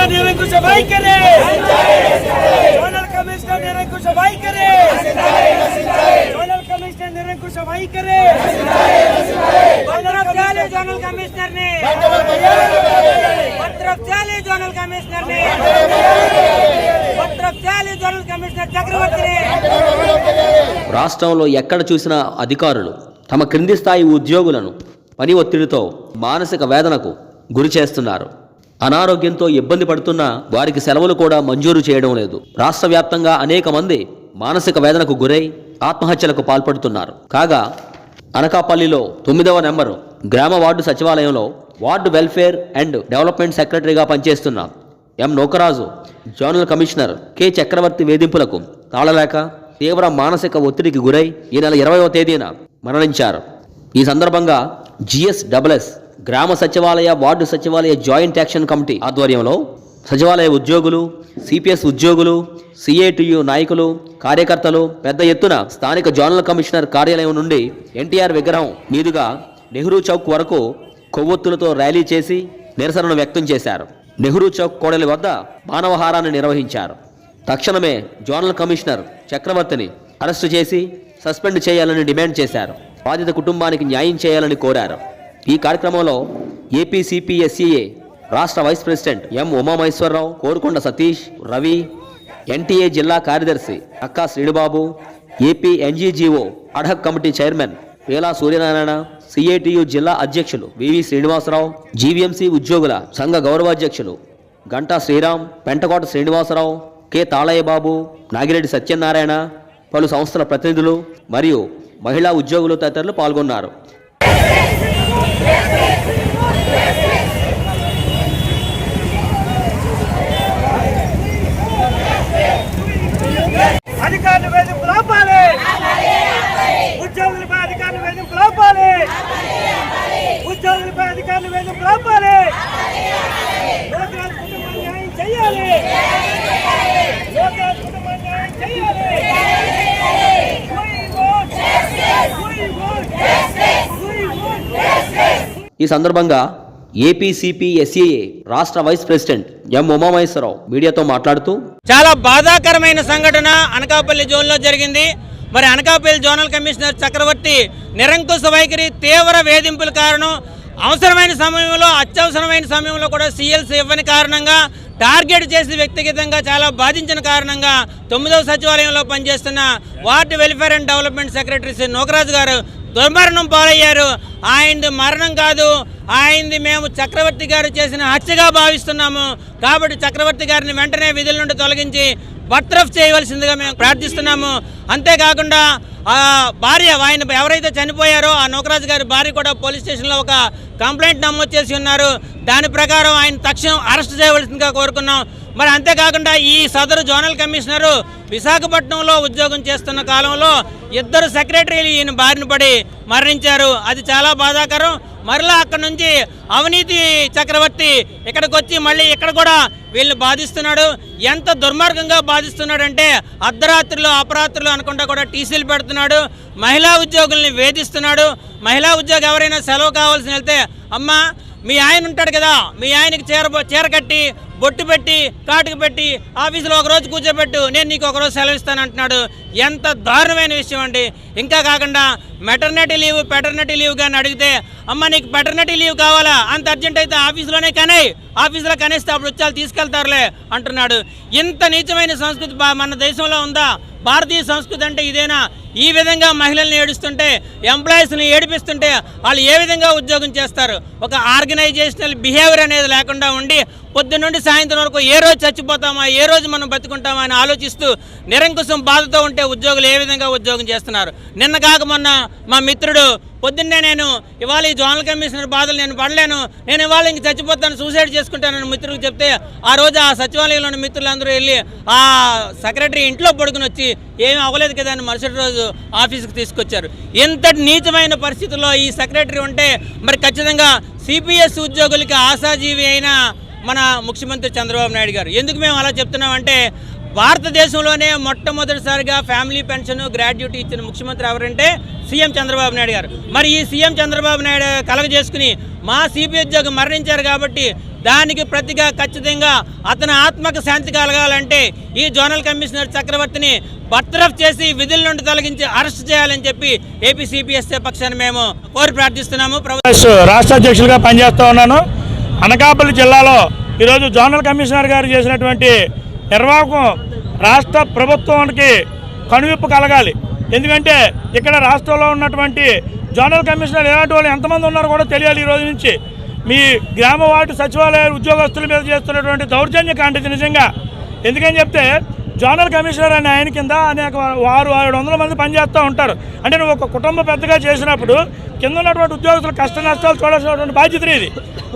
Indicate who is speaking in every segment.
Speaker 1: Commissioner నిరంకుశ వైఖరి. Zonal commissioner నిరంకుశ వైఖరి. జోనల్ కమిషనర్ నిరంకుశ వైఖరి.
Speaker 2: పత్రక్ చాలి జోనల్ కమిషనర్ని పత్రక్ చాలి జోనల్ కమిషనర్ని పత్రక్ చాలి జోనల్ కమిషనర్ చక్రవర్తిని.
Speaker 3: రాష్ట్రంలో ఎక్కడ చూసినా అధికారులు తమ క్రింది స్థాయి ఉద్యోగులను పని ఒత్తిడితో మానసిక వేదనకు గురి చేస్తున్నారు. అనారోగ్యంతో ఇబ్బంది పడుతున్న వారికి సెలవులు కూడా మంజూరు చేయడం లేదు. రాష్ట్ర వ్యాప్తంగా అనేక మంది మానసిక వేదనకు గురై ఆత్మహత్యలకు పాల్పడుతున్నారు. కాగా అనకాపల్లిలో తొమ్మిదవ నెంబరు గ్రామ వార్డు సచివాలయంలో వార్డు వెల్ఫేర్ అండ్ డెవలప్మెంట్ సెక్రటరీగా పనిచేస్తున్న M. Nokaraju zonal commissioner K. Chakravarthi వేధింపులకు తాళలేక తీవ్ర మానసిక ఒత్తిడికి గురై ఈ నెల ఇరవైవ తేదీన మరణించారు. ఈ సందర్భంగా జిఎస్ డబల్ఎస్ గ్రామ సచివాలయ వార్డు సచివాలయ జాయింట్ యాక్షన్ కమిటీ ఆధ్వర్యంలో సచివాలయ ఉద్యోగులు సిపిఎస్ ఉద్యోగులు సిఏటియు నాయకులు కార్యకర్తలు పెద్ద ఎత్తున స్థానిక జోనల్ కమిషనర్ కార్యాలయం నుండి ఎన్టీఆర్ విగ్రహం మీదుగా నెహ్రూ చౌక్ వరకు కొవ్వొత్తులతో ర్యాలీ చేసి నిరసనను వ్యక్తం చేశారు. నెహ్రూ చౌక్ కోడలి వద్ద మానవహారాన్ని నిర్వహించారు. తక్షణమే జోనల్ కమిషనర్ చక్రవర్తిని అరెస్టు చేసి సస్పెండ్ చేయాలని డిమాండ్ చేశారు. బాధిత కుటుంబానికి న్యాయం చేయాలని కోరారు. ఈ కార్యక్రమంలో ఏపీసీపీఎస్సీఏ రాష్ట్ర vice president M Umamaheswararao Korukonda Satish Ravi NTA జిల్లా కార్యదర్శి Akka Srinubabu AP NGGO ad hoc committee chairman Pela Suryanarayana CITU జిల్లా అధ్యక్షులు వివి శ్రీనివాసరావు జీవీఎంసీ ఉద్యోగుల సంఘ గౌరవాధ్యక్షులు గంటా శ్రీరామ్ పెంటకోట శ్రీనివాసరావు కె తాళయ్య బాబు నాగిరెడ్డి సత్యనారాయణ పలు సంస్థల ప్రతినిధులు మరియు మహిళా ఉద్యోగులు తదితరులు పాల్గొన్నారు.
Speaker 1: అధికారులు వేధింపులు ఆపాలి ఉద్యోగులపై అధికారులు వేధింపులు ఆపాలి ఉద్యోగులపై అధికారులు లోకరాజు కుటుంబం న్యాయం చేయాలి. న్యాయం చేయాలి.
Speaker 3: ఈ సందర్భంగా ఏపీసీపీఎస్సీఏ రాష్ట్ర వైస్ ప్రెసిడెంట్ ఎం ఉమామహేశ్వరరావు మీడియాతో మాట్లాడుతూ
Speaker 2: చాలా బాధాకరమైన సంఘటన అనకాపల్లి జోన్లో జరిగింది. మరి అనకాపల్లి జోనల్ కమిషనర్ చక్రవర్తి నిరంకుశ వైఖరి తీవ్ర వేధింపుల కారణం అవసరమైన సమయంలో అత్యవసరమైన సమయంలో కూడా సీఎల్స్ ఇవ్వని కారణంగా టార్గెట్ చేసి వ్యక్తిగతంగా చాలా బాధించిన కారణంగా తొమ్మిదవ సచివాలయంలో పనిచేస్తున్న ward welfare and development secretary Sri Nokaraju గారు దుర్మరణం పాలయ్యారు. ఆయనది మరణం కాదు. ఆయనది మేము చక్రవర్తి గారు చేసిన హత్యగా భావిస్తున్నాము. కాబట్టి చక్రవర్తి గారిని వెంటనే విధుల నుండి తొలగించి బర్త్రఫ్ చేయవలసిందిగా మేము ప్రార్థిస్తున్నాము. అంతేకాకుండా ఆ భార్య ఆయన ఎవరైతే చనిపోయారో ఆ నూకరాజు గారి భార్య కూడా పోలీస్ స్టేషన్లో ఒక కంప్లైంట్ నమోదు చేసి ఉన్నారు. దాని ప్రకారం ఆయన తక్షణం అరెస్ట్ చేయవలసిందిగా కోరుకున్నాం. మరి అంతేకాకుండా ఈ సదరు జోనల్ కమిషనరు విశాఖపట్నంలో ఉద్యోగం చేస్తున్న కాలంలో ఇద్దరు సెక్రటరీలు ఈయన బారిన పడి మరణించారు. అది చాలా బాధాకరం. మరలా అక్కడ నుంచి అవినీతి చక్రవర్తి ఇక్కడికి వచ్చి మళ్ళీ ఇక్కడ కూడా వీళ్ళని బాధిస్తున్నాడు. ఎంత దుర్మార్గంగా బాధిస్తున్నాడంటే అర్ధరాత్రులు అపరాత్రులు అనుకుంటా కూడా టీసీలు పెడుతున్నాడు. మహిళా ఉద్యోగుల్ని వేధిస్తున్నాడు. మహిళా ఉద్యోగి ఎవరైనా సెలవు కావాల్సి వెళ్తే అమ్మా మీ ఆయన ఉంటాడు కదా మీ ఆయనకి చీర చీర కట్టి బొట్టు పెట్టి కాటుకు పెట్టి ఆఫీసులో ఒక రోజు కూర్చోబెట్టు నేను నీకు ఒక రోజు సెలవు ఇస్తాను అంటున్నాడు. ఎంత దారుణమైన విషయం అండి. ఇంకా కాకుండా మెటర్నిటీ లీవ్ పెటర్నిటీ లీవ్ కానీ అడిగితే అమ్మ నీకు పెటర్నిటీ లీవ్ కావాలా? అంత అర్జెంట్ అయితే ఆఫీసులోనే కనే ఆఫీసులో కనేస్తే అప్పుడు వచ్చి తీసుకెళ్తారులే అంటున్నాడు. ఇంత నీచమైన సంస్కృతి మన దేశంలో ఉందా? భారతీయ సంస్కృతి అంటే ఇదేనా? ఈ విధంగా మహిళల్ని ఏడుస్తుంటే ఎంప్లాయీస్ని ఏడిపిస్తుంటే వాళ్ళు ఏ విధంగా ఉద్యోగం చేస్తారు? ఒక ఆర్గనైజేషనల్ బిహేవియర్ అనేది లేకుండా ఉండి పొద్దున్న నుండి సాయంత్రం వరకు ఏ రోజు చచ్చిపోతామా ఏ రోజు మనం బతుకుంటామా అని ఆలోచిస్తూ నిరంకుశం బాధతో ఉంటే ఉద్యోగులు ఏ విధంగా ఉద్యోగం చేస్తున్నారు? నిన్న కాక మొన్న మా మిత్రుడు పొద్దున్నే నేను ఇవాళ ఈ జోనల్ కమిషనర్ బాధలు నేను పడలేను నేను ఇవాళ ఇంక చచ్చిపోతాను సూసైడ్ చేసుకుంటానని మిత్రుడికి చెప్తే ఆ రోజు ఆ సచివాలయంలోని మిత్రులందరూ వెళ్ళి ఆ సెక్రటరీ ఇంట్లో పడుకుని వచ్చి ఏమీ అవ్వలేదు కదా అని మరుసటి రోజు ఆఫీస్కి తీసుకొచ్చారు. ఇంతటి నీచమైన పరిస్థితుల్లో ఈ సెక్రటరీ ఉంటే మరి ఖచ్చితంగా సిపిఎస్ ఉద్యోగులకి ఆశాజీవి అయిన మన ముఖ్యమంత్రి చంద్రబాబు నాయుడు గారు. ఎందుకు మేము అలా చెప్తున్నామంటే భారతదేశంలోనే మొట్టమొదటిసారిగా ఫ్యామిలీ పెన్షన్ గ్రాడ్యుటీ ఇచ్చిన ముఖ్యమంత్రి ఎవరంటే సీఎం చంద్రబాబు నాయుడు గారు. మరి ఈ సీఎం చంద్రబాబు నాయుడు కలగజేసుకుని మా సిపిఐ ఉద్యోగి మరణించారు కాబట్టి దానికి ప్రతిగా ఖచ్చితంగా అతని ఆత్మకు శాంతి కలగాలంటే ఈ జోనల్ కమిషనర్ చక్రవర్తిని బర్తరఫ్ చేసి విధుల నుండి తొలగించి అరెస్ట్ చేయాలని చెప్పి ఏపీ సిపిఎస్ఏ పక్షాన్ని మేము కోరి ప్రార్థిస్తున్నాము.
Speaker 4: రాష్ట్ర అధ్యక్షులుగా పనిచేస్తూ ఉన్నాను. అనకాపల్లి జిల్లాలో ఈరోజు జోనల్ కమిషనర్ గారు చేసినటువంటి నిర్వాహకం రాష్ట్ర ప్రభుత్వానికి కనువిప్పు కలగాలి. ఎందుకంటే ఇక్కడ రాష్ట్రంలో ఉన్నటువంటి జోనల్ కమిషనర్ ఎలాంటి వాళ్ళు ఎంతమంది ఉన్నారో కూడా తెలియాలి ఈరోజు నుంచి. మీ గ్రామ వార్డు సచివాలయ ఉద్యోగస్తుల మీద చేస్తున్నటువంటి దౌర్జన్య కాంటిది నిజంగా. ఎందుకని చెప్తే జోనల్ కమిషనర్ అనే ఆయన కింద అనేక వారు ఏడు వందల మంది పనిచేస్తూ ఉంటారు. అంటే నువ్వు ఒక కుటుంబ పెద్దగా చేసినప్పుడు కింద ఉన్నటువంటి ఉద్యోగస్తులు కష్ట నష్టాలు చూడాల్సినటువంటి బాధ్యత ఇది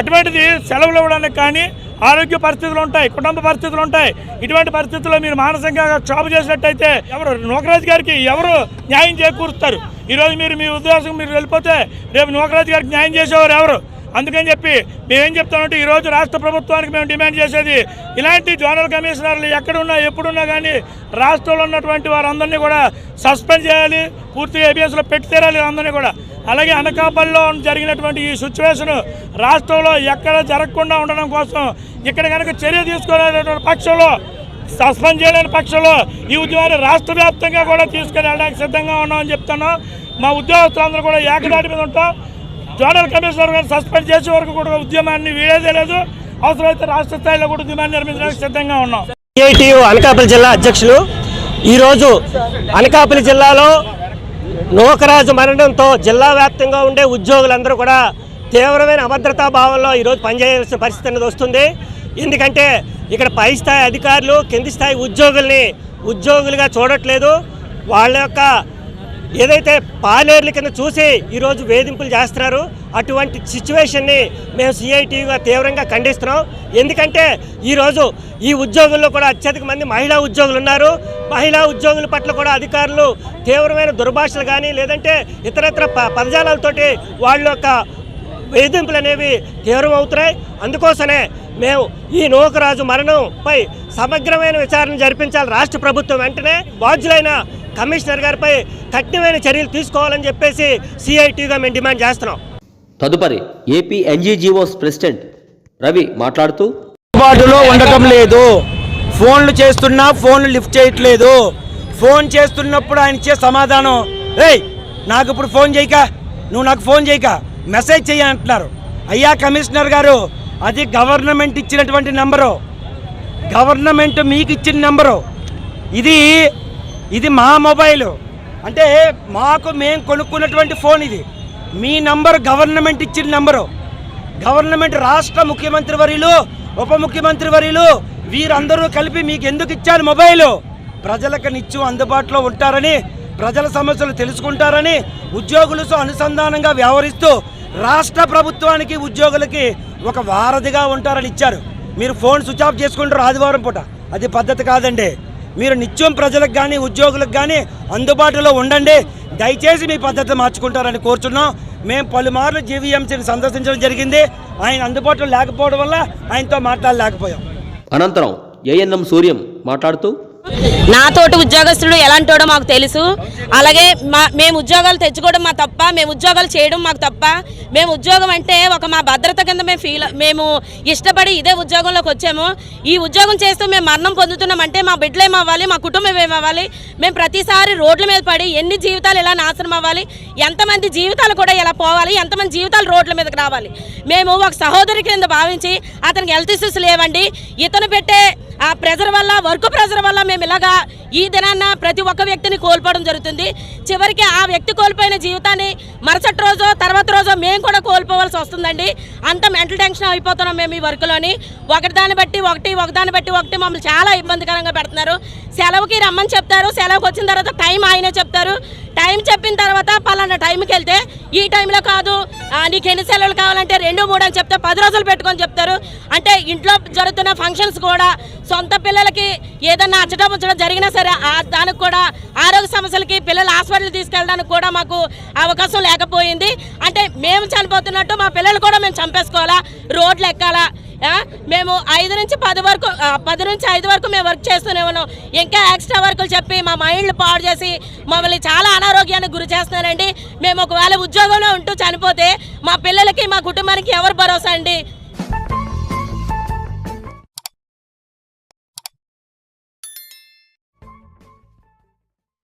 Speaker 4: అటువంటిది సెలవులు ఇవ్వడానికి కానీ ఆరోగ్య పరిస్థితులు ఉంటాయి కుటుంబ పరిస్థితులు ఉంటాయి. ఇటువంటి పరిస్థితుల్లో మీరు మానసికంగా క్షోభ చేసినట్టయితే ఎవరు? నూకరాజు గారికి ఎవరు న్యాయం చేకూరుస్తారు? ఈరోజు మీరు మీ ఉద్యోగం మీరు వెళ్ళిపోతే రేపు నూకరాజు గారికి న్యాయం చేసేవారు ఎవరు? అందుకని చెప్పి మేమేం చెప్తామంటే ఈరోజు రాష్ట్ర ప్రభుత్వానికి మేము డిమాండ్ చేసేది ఇలాంటి జోనల్ కమిషనర్లు ఎక్కడున్నా ఎప్పుడున్నా కానీ రాష్ట్రంలో ఉన్నటువంటి వారందరినీ కూడా సస్పెండ్ చేయాలి పూర్తిగా ఏబిఎస్లో పెట్టి తీరాలి అందరినీ కూడా. అలాగే అనకాపల్లిలో జరిగినటువంటి ఈ సిచ్యువేషన్ రాష్ట్రంలో ఎక్కడ జరగకుండా ఉండడం కోసం ఇక్కడ కనుక చర్య తీసుకోలేనటువంటి పక్షంలో సస్పెండ్ చేయలేని పక్షంలో ఈ ఉద్యమాన్ని రాష్ట్ర వ్యాప్తంగా కూడా తీసుకుని వెళ్ళడానికి సిద్ధంగా ఉన్నామని చెప్తాను మా ఉద్యోగస్తులందరూ కూడా ఏకదాటి మీద ఉంటాం. జోనల్ కమిషనర్ గారు సస్పెండ్ చేసే వరకు కూడా ఉద్యమాన్ని వీడేదే లేదు అవసరమైతే రాష్ట్ర స్థాయిలో కూడా ఉద్యమాన్ని నిర్మించడానికి సిద్ధంగా ఉన్నాం.
Speaker 5: సిఐటియు అనకాపల్లి జిల్లా అధ్యక్షులు ఈరోజు అనకాపల్లి జిల్లాలో నూకరాజు మరణంతో జిల్లా వ్యాప్తంగా ఉండే ఉద్యోగులందరూ కూడా తీవ్రమైన అభద్రతా భావంలో ఈరోజు పనిచేయాల్సిన పరిస్థితి అనేది వస్తుంది. ఎందుకంటే ఇక్కడ పై స్థాయి అధికారులు కింది స్థాయి ఉద్యోగుల్ని ఉద్యోగులుగా చూడట్లేదు. వాళ్ళ యొక్క ఏదైతే పాలేర్ల కింద చూసి ఈరోజు వేధింపులు చేస్తున్నారు అటువంటి సిచ్యువేషన్ని మేము సిఐటీగా తీవ్రంగా ఖండిస్తున్నాం. ఎందుకంటే ఈరోజు ఈ ఉద్యోగుల్లో కూడా అత్యధిక మంది మహిళా ఉద్యోగులు ఉన్నారు. మహిళా ఉద్యోగుల పట్ల కూడా అధికారులు తీవ్రమైన దుర్భాషలు కానీ లేదంటే ఇతరత్ర ప పదజాలాలతోటి వాళ్ళ యొక్క వేధింపులు అనేవి తీవ్రమవుతున్నాయి. అందుకోసమే మేము ఈ నూకరాజు మరణంపై సమగ్రమైన విచారణ జరిపించాలి రాష్ట్ర ప్రభుత్వం వెంటనే. బాధ్యులైన కమిషనర్ గారిపై కఠినమైన చర్యలు తీసుకోవాలని చెప్పేసి సిఐటిగా మేము డిమాండ్ చేస్తున్నాం.
Speaker 3: తదుపరి ఏపీ ఎన్జీజీఓస్ ప్రెసిడెంట్ రవి మాట్లాడుతూ
Speaker 5: అందుబాటులో ఉండటం లేదు. ఫోన్లు చేస్తున్నా ఫోన్లు లిఫ్ట్ చేయట్లేదు. ఫోన్ చేస్తున్నప్పుడు ఆయన ఇచ్చే సమాధానం ఏయ్ నాకు ఇప్పుడు ఫోన్ చేయక నువ్వు నాకు ఫోన్ చేయక మెసేజ్ చెయ్యి అంటున్నారు. అయ్యా కమిషనర్ గారు అది గవర్నమెంట్ ఇచ్చినటువంటి నెంబరు. గవర్నమెంట్ మీకు ఇచ్చిన నెంబరు. ఇది ఇది మా మొబైల్. అంటే మాకు మేము కొనుక్కున్నటువంటి ఫోన్ ఇది. మీ నంబర్ గవర్నమెంట్ ఇచ్చిన నెంబరు. గవర్నమెంట్ రాష్ట్ర ముఖ్యమంత్రి వర్యులు ఉప ముఖ్యమంత్రి వర్యులు వీరందరూ కలిపి మీకు ఎందుకు ఇచ్చారు మొబైల్? ప్రజలకు నిత్యం అందుబాటులో ఉంటారని ప్రజల సమస్యలు తెలుసుకుంటారని ఉద్యోగులతో అనుసంధానంగా వ్యవహరిస్తూ రాష్ట్ర ప్రభుత్వానికి ఉద్యోగులకి ఒక వారధిగా ఉంటారని ఇచ్చారు. మీరు ఫోన్ స్విచ్ ఆఫ్ చేసుకుంటారు ఆదివారం పూట. అది పద్ధతి కాదండి. మీరు నిత్యం ప్రజలకు కానీ ఉద్యోగులకు కానీ అందుబాటులో ఉండండి. దయచేసి మీ పద్ధతి మార్చుకుంటారని కోరుచున్నాం. మేము పలుమార్లు జీవీఎంసీని సందర్శించడం జరిగింది. ఆయన అందుబాటులో లేకపోవడం వల్ల ఆయనతో మాట్లాడలేకపోయాం.
Speaker 3: అనంతరం ఏఎన్ఎం సూర్యం మాట్లాడుతూ
Speaker 6: నాతోటి ఉద్యోగస్తుడు ఎలాంటోడో మాకు తెలుసు. అలాగే మా మేము ఉద్యోగాలు తెచ్చుకోవడం మా తప్ప మేము ఉద్యోగాలు చేయడం మాకు తప్ప మేము ఉద్యోగం అంటే ఒక మా భద్రత కింద మేము ఫీల్ మేము ఇష్టపడి ఇదే ఉద్యోగంలోకి వచ్చాము. ఈ ఉద్యోగం చేస్తూ మేము మరణం పొందుతున్నామంటే మా బిడ్డలు ఏమవ్వాలి మా కుటుంబం ఏమవ్వాలి మేము ప్రతిసారి రోడ్ల మీద పడి ఎన్ని జీవితాలు ఇలా నాశనం అవ్వాలి? ఎంతమంది జీవితాలు కూడా ఇలా పోవాలి? ఎంతమంది జీవితాలు రోడ్ల మీదకి రావాలి? మేము ఒక సహోదరి కింద భావించి అతనికి హెల్త్ ఇష్యూస్ లేవండి. ఇతను పెట్టే ఆ ప్రెజర్ వల్ల వర్క్ ప్రెజర్ వల్ల మేము ఇలాగా ఈ దినాన్న ప్రతి ఒక్క వ్యక్తిని కోల్పోవడం జరుగుతుంది. చివరికి ఆ వ్యక్తి కోల్పోయిన జీవితాన్ని మరుసటి రోజు తర్వాత రోజు మేము కూడా కోల్పోవాల్సి వస్తుందండి. అంత మెంటల్ టెన్షన్ అయిపోతున్నాం మేము ఈ వర్క్లోని. ఒకటి దాన్ని బట్టి ఒకటి ఒకదాన్ని బట్టి ఒకటి మమ్మల్ని చాలా ఇబ్బందికరంగా పెడుతున్నారు. సెలవుకి రమ్మని చెప్తారు. సెలవుకి వచ్చిన తర్వాత టైం ఆయనే చెప్తారు. టైం చెప్పిన తర్వాత పలానా టైంకి వెళ్తే ఈ టైంలో కాదు నీకు ఎన్ని సెలవులు కావాలంటే రెండు మూడు అని చెప్తే పది రోజులు పెట్టుకొని చెప్తారు. అంటే ఇంట్లో జరుగుతున్న ఫంక్షన్స్ కూడా సొంత పిల్లలకి ఏదన్నా అచ్చటం ఉంచడం జరిగినా సరే దానికి కూడా ఆరోగ్య సమస్యలకి పిల్లలు హాస్పిటల్ తీసుకెళ్ళడానికి కూడా మాకు అవకాశం లేకపోయింది. అంటే మేము చనిపోతున్నట్టు మా పిల్లలు కూడా మేము చంపేసుకోవాలా? రోడ్లు ఎక్కాలా? మేము ఐదు నుంచి పది వరకు పది నుంచి ఐదు వరకు మేము వర్క్ చేస్తూనే ఉన్నాం. ఇంకా ఎక్స్ట్రా వర్కులు చెప్పి మా మైండ్లు పాడు చేసి మమ్మల్ని చాలా అనారోగ్యానికి గురి చేస్తున్నారండి. మేము ఒకవేళ ఉద్యోగంలో ఉంటూ చనిపోతే మా పిల్లలకి మా కుటుంబానికి ఎవరు భరోసా అండి?